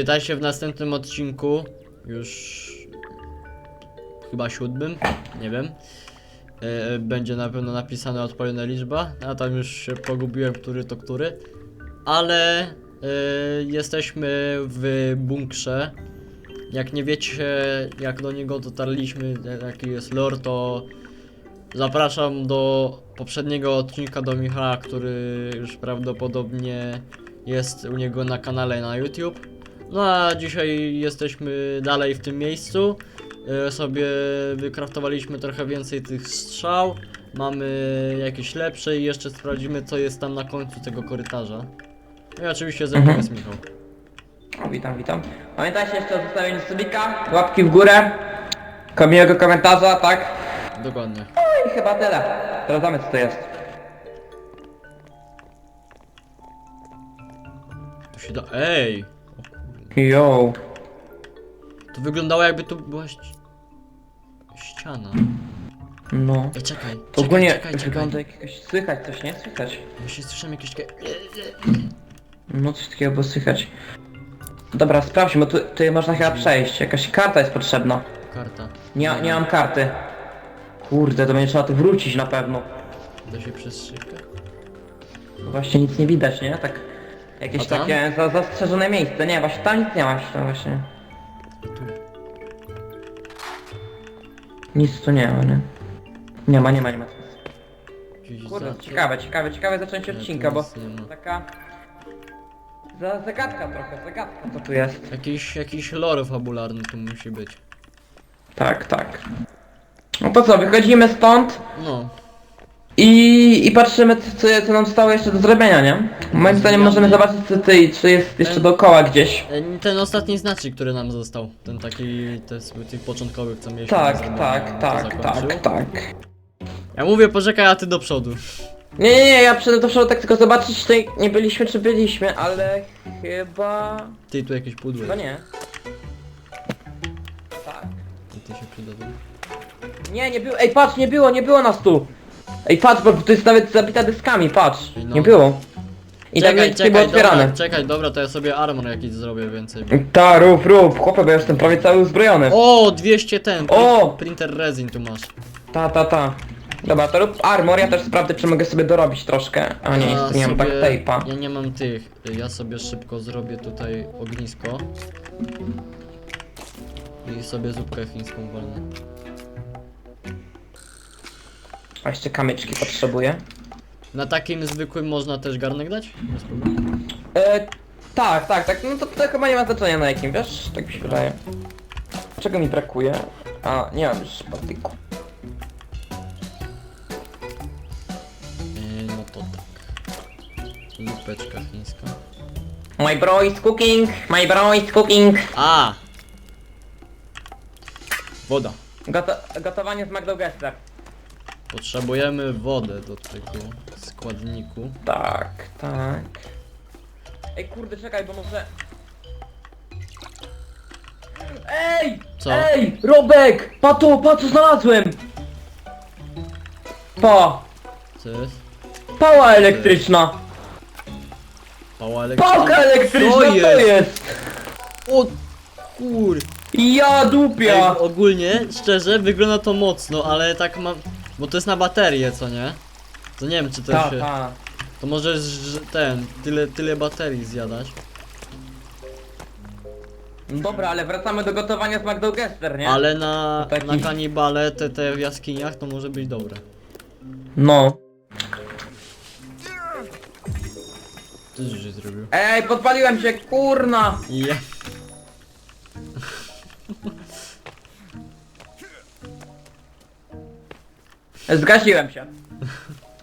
witajcie w następnym odcinku. Już chyba siódmym, nie wiem. E, Będzie na pewno napisana odpowiednia liczba. Ja tam już się pogubiłem, który to który. Ale e, jesteśmy w bunkrze. Jak nie wiecie, jak do niego dotarliśmy, jaki jest lore, to zapraszam do poprzedniego odcinka do Michała, który już prawdopodobnie jest u niego na kanale na YouTube. No a dzisiaj jesteśmy dalej w tym miejscu. E, sobie wykraftowaliśmy trochę więcej tych strzał. Mamy jakieś lepsze i jeszcze sprawdzimy co jest tam na końcu tego korytarza. No i oczywiście ze mną Mhm. jest Michał. O, witam, witam. Pamiętajcie jeszcze o zostawieniu subika, łapki w górę, ko- miłego komentarza, tak? Dokładnie. I chyba tyle. Sprawdzamy co to jest. Tu się da... Ej! Yo. To wyglądało jakby tu była ści... ściana. No. Ej, czekaj, To czekaj, ogólnie czekaj, czekaj. wygląda jak jakoś słychać coś, nie? Słychać. Właśnie słyszałem jakieś takie... No coś takiego było słychać. Dobra, sprawdźmy, bo tu, tu można chyba przejść. Jakaś karta jest potrzebna. Karta. Nie, nie mam karty. Kurde, to będzie trzeba tu wrócić na pewno. Da się przez szybkę? Właśnie nic nie widać, nie? Tak. Jakieś A tam? takie za, zastrzeżone miejsce. Nie, właśnie tam nic nie ma, tam właśnie. Nic tu nie ma, nie? Nie ma, nie ma, nie ma. Kurde, za- ciekawe, ciekawe, ciekawe zaczęcie Nie, tu odcinka, bo nic nie ma. taka... Za, zagadka trochę, zagadka co tu jest. Jakiś, jakiś lore fabularny tu musi być. Tak, tak. No to co, wychodzimy stąd No. I, i patrzymy co, co, nam zostało jeszcze do zrobienia, nie? Moim zdaniem możemy zobaczyć co ty, czy jest jeszcze dookoła gdzieś. E, Ten ostatni znacznik, który nam został. Ten taki, te z tych początkowych, co mieliśmy do Tak, zrobienia, tak, to tak, zakończył. tak, tak. Ja mówię, poczekaj, a ty do przodu. Nie, nie, nie, ja do przodu tak tylko zobaczyć, czy nie byliśmy, czy byliśmy, ale chyba... Ty tu jakieś pudły. Chyba nie. Tak. I ty się przydadzą. Nie, nie było, ej patrz, nie było, nie było nas tu. Ej patrz, bo tu jest nawet zabita dyskami, patrz. No. Nie było. I tak czekaj, nic nie było czekaj, otwierane. dobra, czekaj, dobra, to ja sobie armor jakiś zrobię więcej. Ta, rób, rób, chłopie, bo ja jestem prawie cały uzbrojony. O, 200 ten, O! printer resin tu masz. Ta, ta, ta. Dobra, to rób armor, ja też sprawdzę, czy mogę sobie dorobić troszkę. A nie, Ja nie mam tak sobie-. Ja nie mam tych. Ja sobie szybko zrobię tutaj ognisko. I sobie zupkę chińską wolnę. A jeszcze kamyczki potrzebuję. Na takim zwykłym można też garnek dać? Bez problemu. E, tak, tak, tak, no to, to chyba nie ma znaczenia na jakim, wiesz? Tak mi się wydaje. Czego mi brakuje? A, nie mam już patyku. Yy, no to tak. Zupeczka chińska. My bro is cooking, my bro is cooking. A! Woda. Goto gotowanie z Gessler. Potrzebujemy wodę do tego składniku. Tak, tak. Ej kurde, czekaj, bo może... Ej! Co? Ej! Robek! Pa tu, pa co znalazłem! Pa! Co jest? Pała elektryczna! Pała elektryczna. Pałka elektryczna, Co to jest? jest! O kur... Ja Ej, dupia! ogólnie, szczerze, wygląda to mocno, ale tak mam... Bo to jest na baterię, co nie? To nie wiem, czy to Ta, się... ta. To możesz że ten, tyle, tyle baterii zjadać. Dobra, ale wracamy do gotowania z Magdą nie? Ale na, Taki- na kanibale, te, te w jaskiniach, to może być dobre. No. Co ty żeś zrobił? Ej, podpaliłem się, kurna! Zgasiłem się.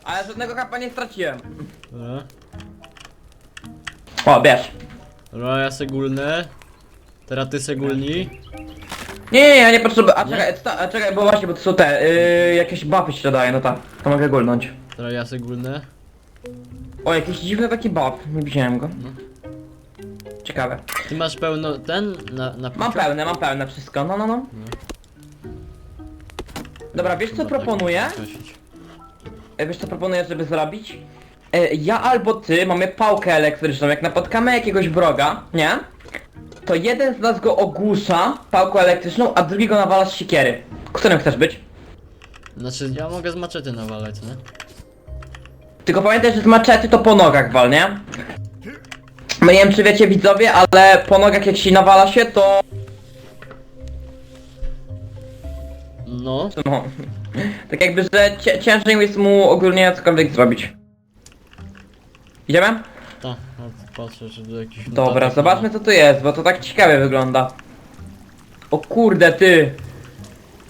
Ale żadnego kapa nie straciłem. Dobra, O, bierz. Dobra ja segulnę. Teraz ty segulni. Nie, nie, ja nie potrzebuję. A czekaj, sta, a czekaj, bo właśnie, bo to są te, yy, jakieś buffy się dodaje, no tak. To mogę gulnąć. Teraz ja segulnę. O, jakiś dziwny taki buff, nie widziałem go. No. Ciekawe. Ty masz pełno ten na, na Mam pełne, mam pełne wszystko, no, no, no. Dobra, wiesz co Chyba tak proponuję? E, Wiesz co proponuję, żeby zrobić? E, ja albo ty mamy pałkę elektryczną, jak napotkamy jakiegoś wroga, nie? to jeden z nas go ogłusza pałką elektryczną, a drugi go nawala z siekiery. Którym chcesz być? Znaczy, ja mogę z maczety nawalać, nie? Tylko pamiętaj, że z maczety to po nogach wal, nie? No nie wiem czy wiecie widzowie, ale po nogach jak się nawala się, to... No, No, tak jakby, że cie, ciężej jest mu ogólnie cokolwiek zrobić. Idziemy? tak, no, patrzę, czy tu jakiś... Dobra, notatek zobaczmy co tu jest, bo to tak ciekawie wygląda. O kurde ty!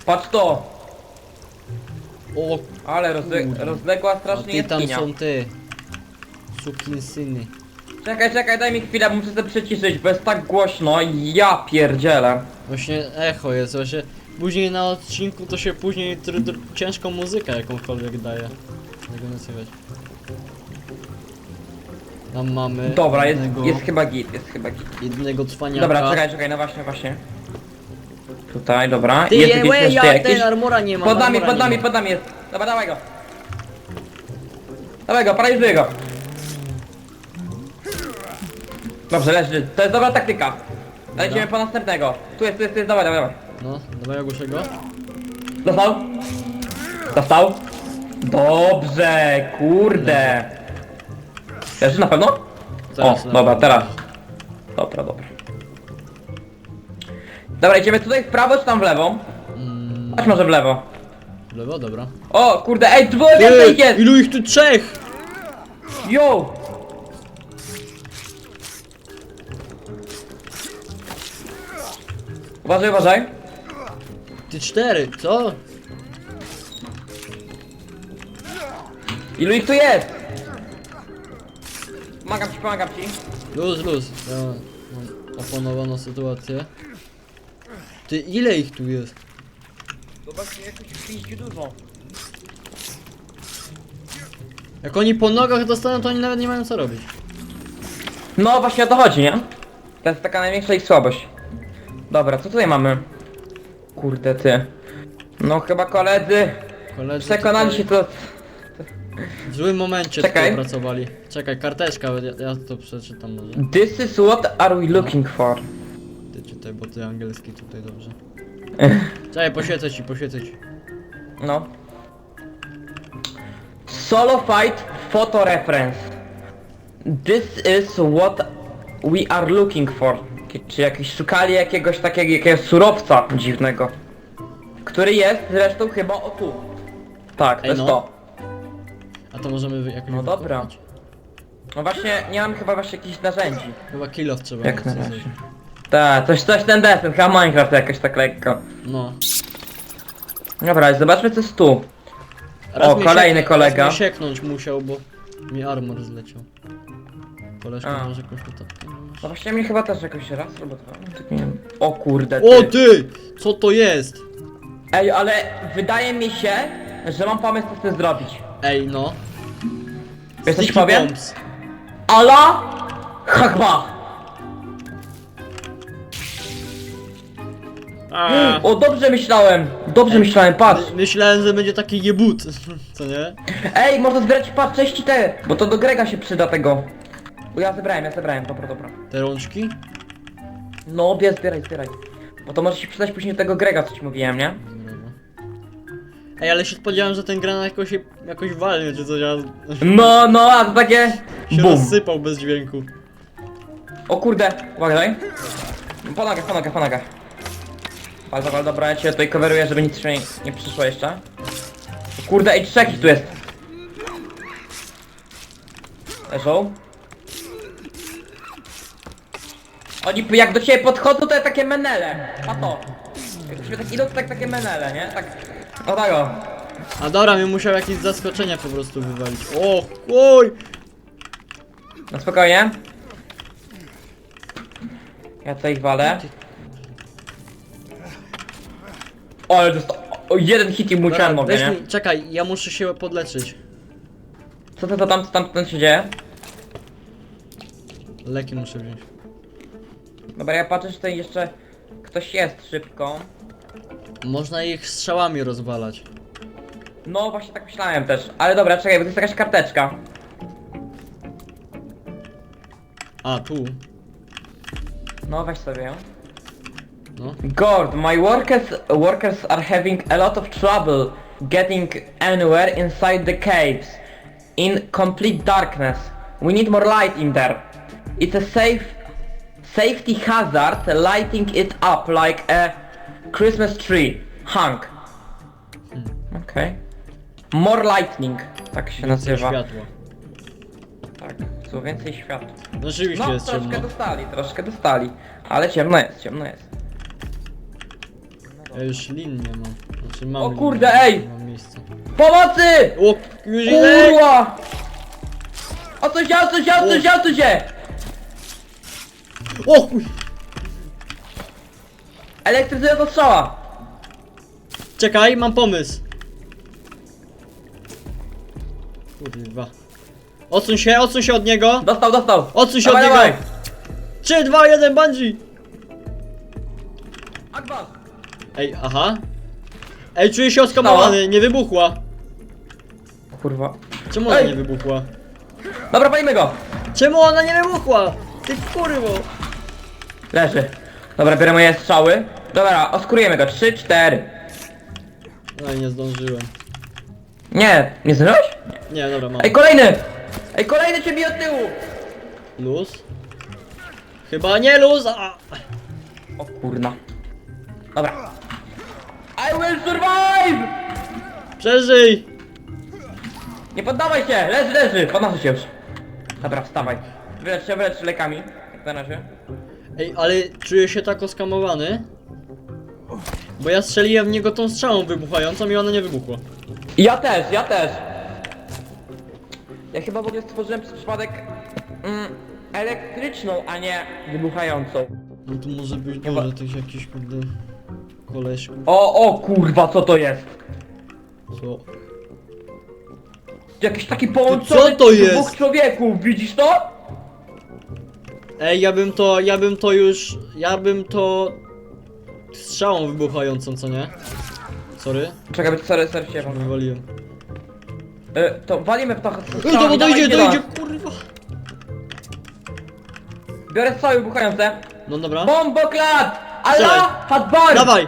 Patrz to! ma. O, Ale rozle Kurde. rozległa a strasznie ty tam jaskinia. są ty. Sukinsyny. Czekaj, czekaj, daj mi chwilę, muszę sobie przyciszyć, bo jest tak głośno, ja pierdzielę. Właśnie echo jest, właśnie później na odcinku to się później tr, tr, ciężką muzykę jakąkolwiek daje. Tego słychać. Tam mamy Dobra, jest, jednego, jest chyba git, jest chyba git. jednego cwaniaka. Dobra, czekaj, czekaj, no właśnie, właśnie. Tutaj, dobra. Ty, jest je, jeszcze ja jakiś? ten armora nie mam. Pod nami, pod nami, pod nami jest. Dobra, dawaj go. Dawaj go, paraliżuj go. Dobrze, leży. To jest dobra taktyka. Lecimy po następnego. Tu jest, tu jest, tu jest, dawaj, dawaj, dawaj. No, dawaj ogłuszę go. Dostał? Dostał? Dobrze, kurde. Leży na pewno? Teraz o, dobra, teraz. Dobra, dobra. Dobra, idziemy tutaj w prawo czy tam w lewo? Mm, Chodź może w lewo. w lewo, dobra. O, kurde, ej, tu było więcej jest! ilu ich tu trzech? Yo! Uważaj, uważaj. Ty cztery, co? Ilu ich tu jest? Pomagam ci, pomagam ci. Luz, luz. Ja mam opanowaną sytuację. Ty, ile ich tu jest? Zobaczcie, jakoś pięć dużo. Jak oni po nogach dostaną, to oni nawet nie mają co robić. No właśnie o to chodzi, nie? To jest taka największa ich słabość. Dobra, co tutaj mamy? Kurde ty. No chyba koledzy Koledzy przekonali tutaj się to... W złym momencie Czekaj. pracowali. Czekaj, karteczka, ja, ja to przeczytam może. This is what are we looking for? Ty czytaj, bo ty angielski tutaj dobrze. Czekaj, poświecę ci, poświecę ci. No. Solo fight photo reference. This is what we are looking for. Czy jakiś szukali jakiegoś takiego jakiegoś surowca dziwnego. Który jest zresztą chyba o tu. Tak, to Ej, jest no. to. A to możemy wy- jakoś No dobra. No właśnie, nie mam chyba właśnie jakichś narzędzi. Chyba kill off trzeba Jak na razie. zrobić. Tak, coś, coś ten desen, chyba Minecraft jakoś tak lekko. No. Dobra, zobaczmy co jest tu. O, mnie kolejny siek- kolega. Raz mnie sieknąć musiał, bo mi armor zleciał. Koleżka A. może jakąś notatkę. No właśnie mnie chyba też jakoś raz albo dwa. Tak nie wiem. O kurde. O ty! Co to jest? Ej, ale wydaje mi się, że mam pomysł co tym zrobić. Ej, no. Ci Sticky powiem? bombs. Ala Hakba! A. O, dobrze myślałem! Dobrze myślałem, patrz! My- Myślałem, że będzie taki jebut, co nie? Ej, można zbierać patrz, części te! Bo to do Grega się przyda tego. Bo ja zebrałem, ja zebrałem, dobra, dobra. Te rączki? No, bierz, zbieraj, zbieraj. Bo to może się przydać później do tego Grega, co ci mówiłem, nie? Dobra. Ej, ale się spodziewałem, że ten granat jakoś, jakoś walnie czy coś, a No, no, a to takie... się Bum! rozsypał bez dźwięku. O kurde, uwaga, daj. Po nogach, po nogach, po nogach. Bardzo, bardzo dobra, ja cię tutaj coveruję, żeby nic się nie, nie przyszło jeszcze. O kurde, ej, trzech ich tu jest. Leżą. Oni jak do ciebie podchodzą, to jest takie menele. A to. Jak do ciebie tak idą, to tak takie menele, nie? Tak. O tak o. A dobra, mi musiał jakieś zaskoczenia po prostu wywalić. O, oj! No spokojnie. Ja tutaj ich walę. O, ale dostał... O, jeden hit i mu Dobra, chciałem mogę, weź nie? mi, czekaj, ja muszę się podleczyć. Co to, to tam, co tam, co tam się dzieje? Leki muszę wziąć. Dobra, ja patrzę, że tutaj jeszcze ktoś jest szybko. Można ich strzałami rozwalać. No właśnie tak myślałem też. Ale dobra, czekaj, bo to jest jakaś karteczka. A, tu. No weź sobie ją. No. Gord, my workers workers are having a lot of trouble getting anywhere inside the caves. In complete darkness. We need more light in there. It's a safe safety hazard lighting it up like a Christmas tree. Hung. Okay. More lightning. Tak się nazywa. Światło. Tak, co więcej światła. No rzeczywiście No, jest troszkę ciemno. dostali, troszkę dostali. Ale ciemno jest, ciemno jest. Ja już lin nie mam. Znaczy mam O lin, kurde, ale ej! Nie mam miejsca. Pomocy! O, już? Kurwa! O co się, o co się, o co się, o chuj! Elektryzująca strzała! Czekaj, mam pomysł. Kurwa. Odsuń się, odsuń się od niego! Dostał, dostał! Odsuń się Dawaj, od dawaj. niego! 3, 2, 1, bungee! Ej, aha. Ej, czuję się oskamowany, nie wybuchła. Kurwa. Czemu ona Ej! nie wybuchła? Dobra, palimy go! Czemu ona nie wybuchła? Ty kurwo! Leży. Dobra, biorę moje strzały. Dobra, oskurujemy go. 3, 4. No i nie zdążyłem. Nie, nie zdążyłeś? Nie, dobra, mam. Ej, kolejny! Ej, kolejny cię bije od tyłu! Luz? Chyba nie luz, a... O kurna. Dobra. I will survive! Przeżyj! Nie poddawaj się! Leży, leży! Podnoszę się już. Dobra, wstawaj. Wylecz się, wylecz lekami. Jak na razie. Ej, ale czuję się tak oskamowany. Bo ja strzeliłem w niego tą strzałą wybuchającą i ona nie wybuchła. Ja też, ja też. Ja chyba w ogóle stworzyłem przez przypadek mm, elektryczną, a nie wybuchającą. No tu może być dużo tych jakichś kurde... Koleżków. O, o kurwa, co to jest? Co? Jakiś taki połączony co to jest? dwóch człowieków, widzisz to? Ej, ja bym to, ja bym to już, ja bym to strzałą wybuchającą, co nie? Sorry, Czekaj, sorry, sorry, się wam. wywaliłem. E, to walimy w to. Ej, to to idzie, kurwa. Biorę strzały wybuchające. No dobra, Bomboklat! Strzelaj. Allah Akbar! dawaj!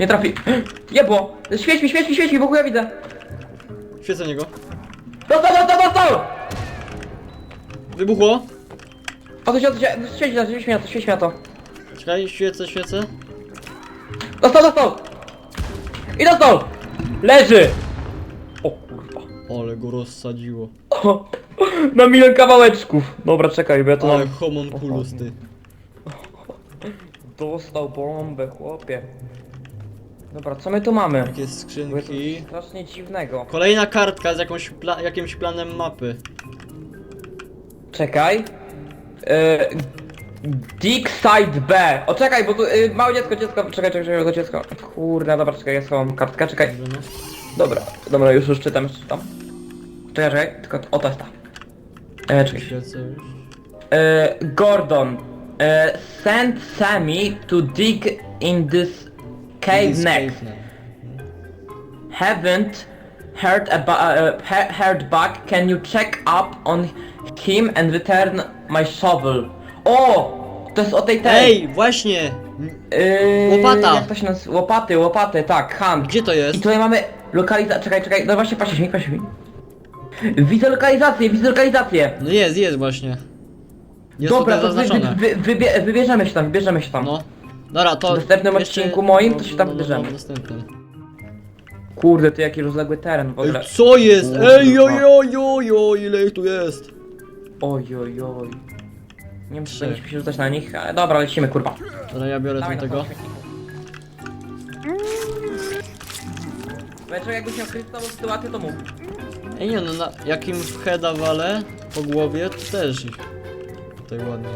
Nie trafi. Jebło! Świeć mi, świeć mi, świeć mi, bo ja widzę. Świecę niego. Dostał, dostał! Wybuchło. O to się, o to się, świeć na to, świeć mi na to, świeć mi na to. Czekaj, świecę, świecę. Dostał, dostał! I dostał! Leży! O kurwa. Ale go rozsadziło. O, na milion kawałeczków. Dobra, czekaj, bo ja to Ale mam. homunculus ty. Dostał bombę, chłopie. Dobra, co my tu mamy? Takie Bo jest skrzynki. strasznie dziwnego. Kolejna kartka z jakąś pla jakimś planem mapy. Czekaj. Yy, Dick Side B. O czekaj, bo tu yy, małe dziecko, dziecko, czekaj, czekaj, czekaj, dziecko. Kurde, dobra, czekaj, ja schowam kartkę, czekaj. Dobra, dobra, już już czytam, już czytam. Czekaj, czekaj, tylko o to jest ta. E, czekaj. Świecę już. E, Gordon, e, send Sammy to dig in this cave next. Haven't heard about uh, he- heard back. Can you check up on him and return my shovel? O! To jest o tej tej. Ej, właśnie! Yy, Łopata. Jak to się nazywa? Łopaty, łopaty, tak, hand. Gdzie to I jest? tutaj mamy lokalizację. Czekaj, czekaj, no właśnie patrz mi, patrz mi. Widzę lokalizację, widzę lokalizację. No jest, jest właśnie. Jest Dobra, tutaj to wy, zaznaczone. wy, wy, wybie, wybierzemy się tam, wybierzemy się tam. No. Dobra, to... W następnym jeszcze- odcinku moim to się tam no, no, wybierzemy. No, w następnym. Kurde, ty jaki rozległy teren w ogóle. Ej, co jest? Kurwa. Ej, oj, oj, oj, oj, ile ich tu jest? Oj, oj, oj. Nie wiem, czy Trzech. powinniśmy się rzucać na nich, ale dobra, lecimy, kurwa. Dobra, ja biorę Dawaj, tam na tego. Wieczór, jakbyś miał krystałową sytuację, to mów. Ej, nie no, na, jak im w heada walę po głowie, to też ich. Tutaj ładnie.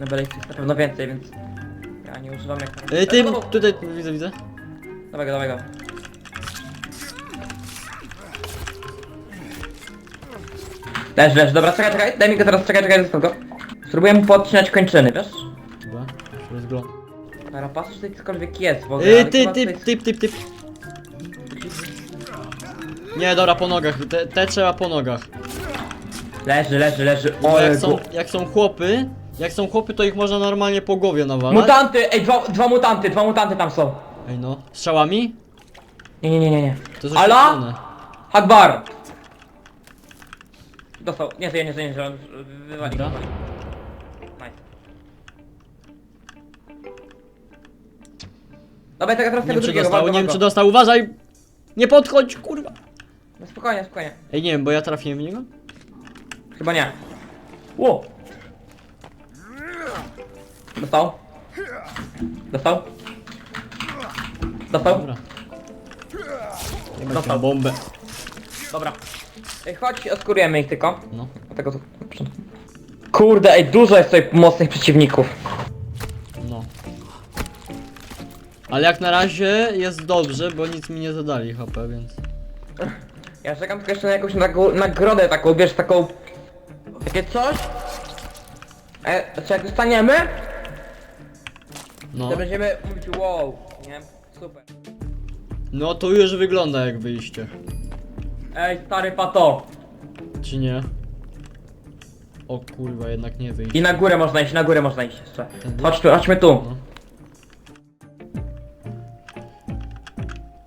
No będę ich na pewno więcej, więc... Ja nie używam jak... Ej, ty, tutaj, widzę, widzę. Dawaj go, dawaj go. Leż, leż, dobra, czekaj, czekaj, daj mi go teraz, czekaj, czekaj, zostaw go. Spróbuję mu podcinać kończyny, wiesz? Chyba, się rozglądam. Dobra, patrz, czy tutaj cokolwiek jest w ogóle, Ej, ale ty, chyba ty, tutaj- typ, typ, typ. Nie, dobra, po nogach. Te, te trzeba po nogach. Leży, leży, leży. Bo jak są, jak są chłopy, jak są chłopy, to ich można normalnie po głowie nawalać. Mutanty! Ej, dwa, dwa mutanty, dwa mutanty tam są. Ej no, strzałami? Nie, nie, nie, nie, nie. To jest Ala? oświetlone. Akbar! Dostał, nie żyje, nie żyje, nie żyje, on wywali. Dobra. Nice. Dobra, tego teraz Nie tego wiem czy drugiego, dostał, walgo, nie wiem czy dostał, uważaj! Nie podchodź, kurwa! No spokojnie, spokojnie. Ej, nie wiem, bo ja trafiłem w niego? Chyba nie. Ło! Dostał? Dostał? Dostał? Dobra. Dostał. bombę. Dobra. Ej, chodź, oskurujemy ich tylko. No. Dlatego tu... Kurde, ej, dużo jest tutaj mocnych przeciwników. No. Ale jak na razie jest dobrze, bo nic mi nie zadali HP, więc... Ja czekam tylko jeszcze na jakąś nagro- nagrodę taką, wiesz, taką... Takie coś? E, czy jak dostaniemy, No. to będziemy mówić wow, nie? Super. No to już wygląda jak wyjście. Ej, stary pato. Czy nie? O kurwa, jednak nie wyjście. I na górę można iść, na górę można iść jeszcze. Tędy? Chodź tu, chodźmy tu. No.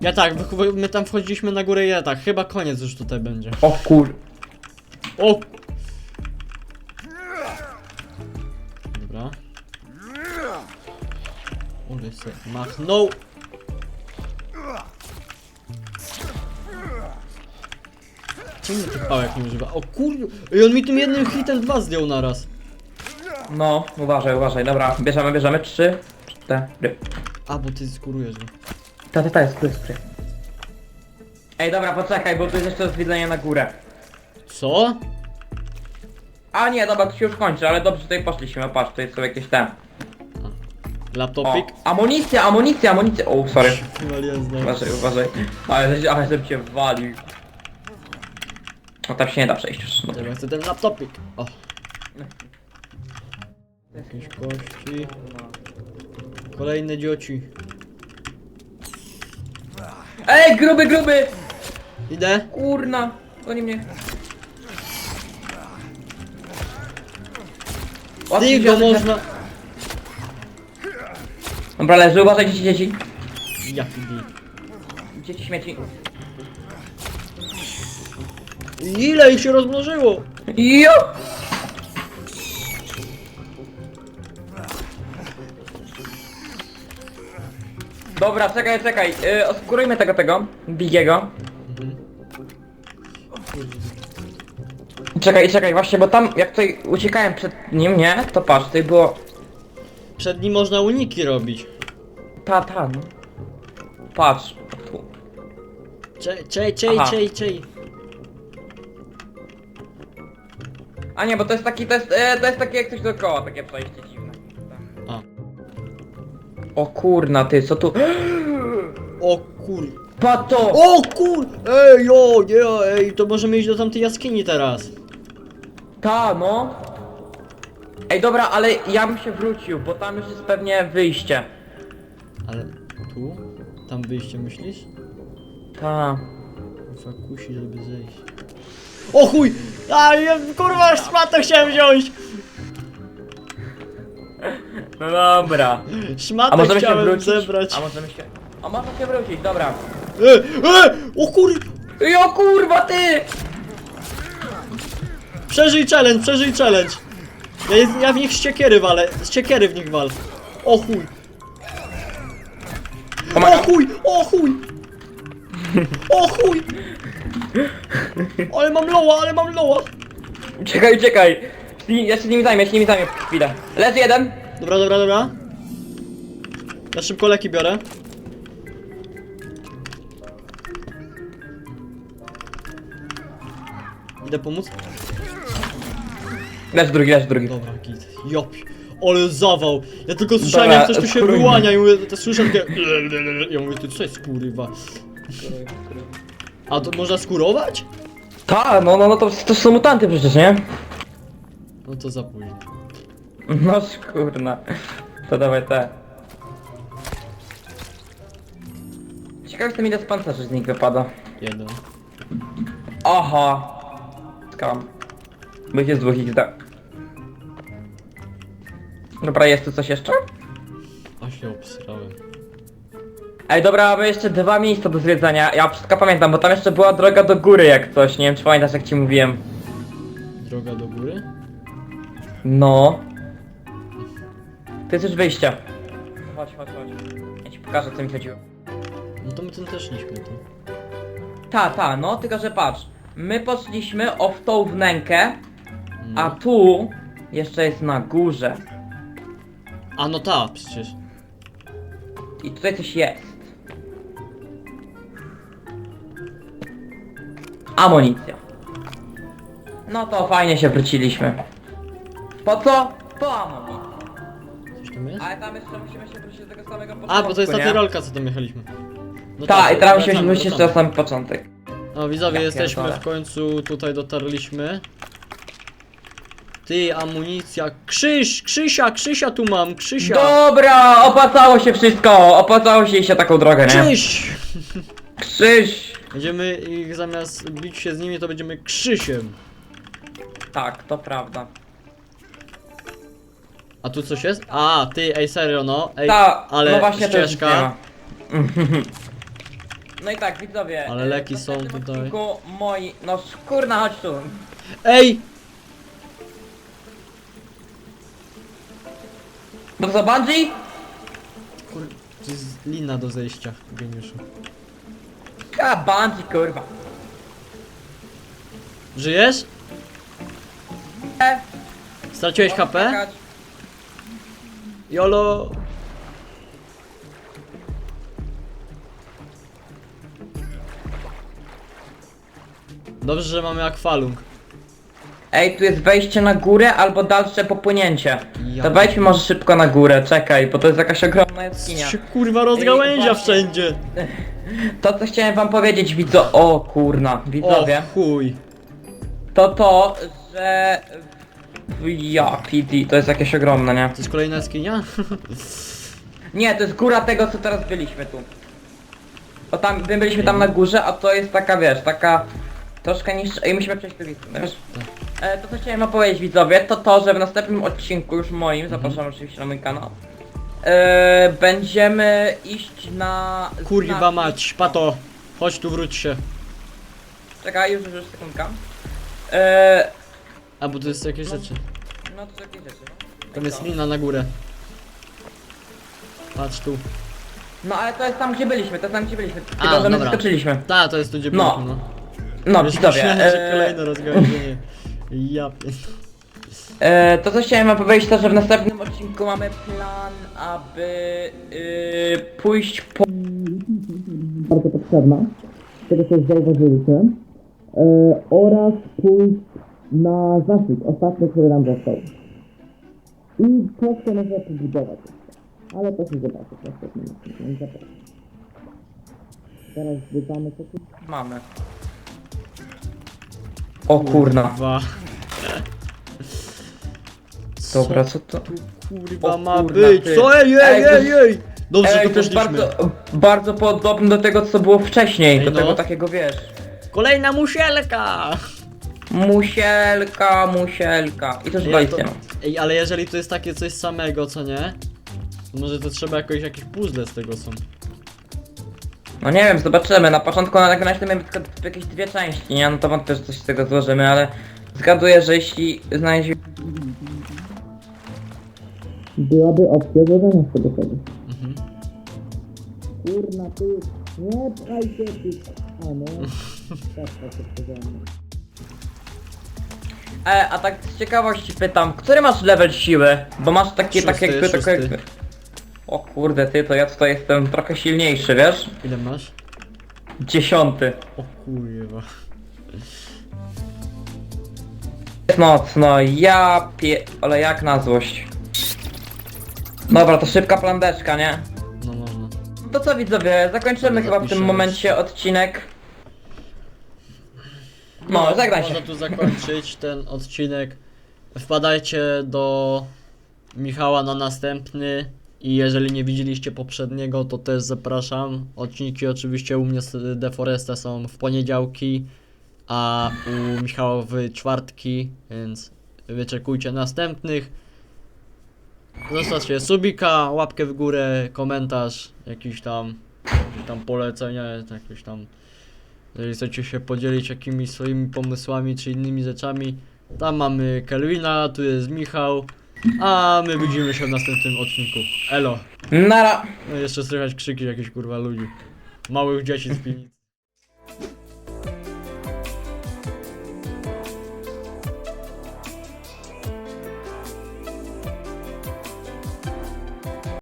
Ja tak, my tam wchodziliśmy na górę i ja tak, chyba koniec już tutaj będzie. O kur... O! Dobra. Ole se machnął. Czemu tych pałek nie używa? O kurde! I on mi tym jednym hitem dwa zdjął naraz. No, uważaj, uważaj, dobra, bierzemy, bierzemy, trzy, cztery. A, bo ty skurujesz go. Ta, ta, ta, jest, jest. Ej, dobra, poczekaj, bo tu jest jeszcze zwiedzenie na górę. Co? A nie, dobra, to się już kończy, ale dobrze tutaj poszliśmy, patrz, tutaj są jakieś te... O, Laptopik? amunicja, amunicja, amunicja, o, sorry. Uważaj, uważaj. Ale, ale żebym cię walił. No tam się nie da przejść już. No. Dobra, chcę ten laptopik. O. Jakieś kości. Kolejne dzioci. Ej, gruby, gruby! Idę. Kurna, goni mnie. Ty go można. Dobra, leży, uważaj, dzieci, dzieci. Jaki deal. Dzieci śmieci. Ile ich się rozmnożyło? Jo! Dobra, czekaj, czekaj. Yy, oskurujmy tego, tego. Bigiego. Czekaj, czekaj, właśnie, bo tam, jak tutaj uciekałem przed nim, nie? To patrz, tutaj było... Przed nim można uniki robić. Ta, ta, no. Patrz. Tu. Czej, czej, czej, Aha. czej, czej. A nie, bo to jest taki, to jest, e, to jest takie jak coś dookoła, takie przejście dziwne. A. O kurna, ty, co tu... O kur... Pato! O kur... Ej, o, nie, ej, to możemy iść do tamtej jaskini teraz. Ta, no. Ej, dobra, ale ja bym się wrócił, bo tam już jest pewnie wyjście. Ale tu? Tam wyjście myślisz? Ta. Fakusi, żeby zejść. O chuj! A, ja, kurwa, szmatę chciałem wziąć! No dobra. Szmatę A możemy się chciałem wrócić? zebrać. A możemy się... A można się wrócić, dobra. E, e, o kur... Jo kurwa ty! Przeżyj challenge, przeżyj challenge. Ja, jest, ja w nich z siekiery walę, z siekiery w nich wal. O chuj. O Pomagam. chuj, o chuj. Loła, ale mam loła. Czekaj, czekaj. Ja się nimi zajmę, ja się nimi zajmę chwilę. Leży jeden. Dobra, dobra, dobra. Ja szybko leki biorę. Idę pomóc? Leży drugi, leży drugi. Dobra, git. Jopi. Ale zawał. Ja tylko słyszałem Dobra, jak coś tu się skurujmy. wyłania i mówię, to słyszę takie... Ja mówię, ty co jest kurwa? A to można skurować? Ta, no, no, no to, to są mutanty przecież, nie? No to za późno. No kurna. To dawaj te. Ciekawe jestem ile z pancerzy z nich wypada. Jeden. Aha. Skam. Będzie z dwóch XD. Dobra, jest tu coś jeszcze? A się obsrałem. Ej, dobra, mamy jeszcze dwa miejsca do zwiedzania. Ja wszystko pamiętam, bo tam jeszcze była droga do góry jak coś. Nie wiem, czy pamiętasz jak ci mówiłem. Droga do góry? No. To jest już wyjście. Chodź, chodź, chodź. Ja ci pokażę, co mi chodziło. No to my tym też szliśmy tu. Ta, ta, no, tylko że patrz. My poszliśmy o w tą wnękę, No. a tu jeszcze jest na górze. A no ta, przecież. I tutaj coś jest. Amunicja. No to fajnie się wróciliśmy. Po co? Po amunicję. Coś tam jest? Ale tam jeszcze musimy się wrócić do tego samego początku, A, bo to jest ta nie? tyrolka, co tam jechaliśmy. No Tak, i teraz musimy się wracamy, wrócić jeszcze wracamy. na sam początek. No widzowie, Ja jesteśmy pierdolę. w końcu, tutaj dotarliśmy. Ty, amunicja. Krzyż, Krzysia, Krzysia tu mam, Krzysia. Dobra, opłacało się wszystko! Opłacało się iść na taką drogę, nie? Krzyś! Krzyż! Będziemy ich zamiast bić się z nimi, to będziemy Krzysiem. Tak, to prawda. A tu coś jest? A, ty, ej serio no, ej, Ta, ale no właśnie to ścieżka. No i tak, widzowie. Ale e, leki w są następnym tutaj. odcinku Moi, no kurna, chodź tu. Ej! No co, Bungie? Kur... To jest lina do zejścia, geniuszu. A, Bungie, kurwa. Żyjesz? E, Straciłeś HP? skakać. Jolo! Dobrze, że mamy akwalung. Ej, tu jest wejście na górę albo dalsze popłynięcie. Ja To wejdźmy może szybko na górę, czekaj, bo to jest jakaś ogromna jaskinia. się kurwa rozgałęzia wszędzie. To co chciałem wam powiedzieć, widzo... O kurna, O widzowie. chuj. To to, że... Ja, PD, to jest jakieś ogromne, nie? To jest kolejna skinia? Nie, to jest góra tego, co teraz byliśmy tu. O tam, my byliśmy tam na górze, a to jest taka, wiesz, taka troszkę niższa. Ej, musimy przejść do no wiesz? E, to co chciałem wam powiedzieć widzowie, to to, że w następnym odcinku już moim, zapraszam oczywiście na mój kanał, e, będziemy iść na... Kurwa znaki- mać, pato. Chodź tu, wróć się. Czekaj, już, już, sekundka. E, A, bo to jest jakieś rzeczy. no to jakieś rzeczy, no. Tam jest lina na górę. Patrz tu. No ale to jest tam, gdzie byliśmy, to jest tam, gdzie byliśmy, A, że my dobra. skoczyliśmy. Ta, to jest tu gdzie No. byliśmy, no. No, Już widzowie, myślałem, że e, kolejne rozgałęzienie. Ja pier... E, to co chciałem wam powiedzieć, to że w następnym odcinku mamy plan, aby y, pójść po... Bardzo potrzebna, z tego co już zauważyliście, e, oraz pójść na zaszczyt, ostatni, który nam został. I troszkę może pobudować jeszcze, ale to się zobaczy w następnym odcinku, nie zapraszam. Teraz zwiedzamy co tu... Mamy. O kurna. Kurwa. Dobra, co to? tu kurwa O ma kurna, być? ty. Co? Ej, ej, Ej, to ej, jest- ej! Dobrze, Ej, to jest poszliśmy. bardzo, bardzo podobne do tego, co było wcześniej. Ej, do no. tego takiego, wiesz... Kolejna musielka! Musielka, musielka. I to już Ej, ja, to... Ej, ale jeżeli to jest takie coś samego, co nie? To może to trzeba jakoś, jakieś puzzle z tego są. No nie wiem, zobaczymy. Na początku na razie miałem tylko jakieś dwie części, nie? No to wątpię, że coś z tego złożymy, ale zgaduję, że jeśli znajdziemy... Byłaby opcja złożenia z tego czegoś. Mhm. Kurna, ty... Nie pchaj się, ty... A no... E, a tak z ciekawości pytam, który masz level siły? Bo masz takie, Szósty, takie jakby, takie szósty. jakby... O kurde, ty, to ja tutaj jestem trochę silniejszy, wiesz? Ile masz? Dziesiąty. O kurwa. Jest noc, no ja pie... ale jak na złość. Dobra, to szybka plandeczka, nie? No można. No to co widzowie, zakończymy chyba w tym Zapiszę momencie odcinek. No, zagraj się. Można tu zakończyć ten odcinek. Wpadajcie do Michała na następny. I jeżeli nie widzieliście poprzedniego, to też zapraszam. Odcinki oczywiście u mnie z Deforesta są w poniedziałki. a u Michała w czwartki, więc wyczekujcie następnych. Zostawcie subika, łapkę w górę, komentarz, jakiś tam, jakieś tam polecenia, jakieś tam, jeżeli chcecie się podzielić jakimiś swoimi pomysłami czy innymi rzeczami. Tam mamy Kelvina, tu jest Michał, a my widzimy się w następnym odcinku. Elo. Nara! No jeszcze słychać krzyki jakichś kurwa ludzi. Małych dzieci z piwnicy.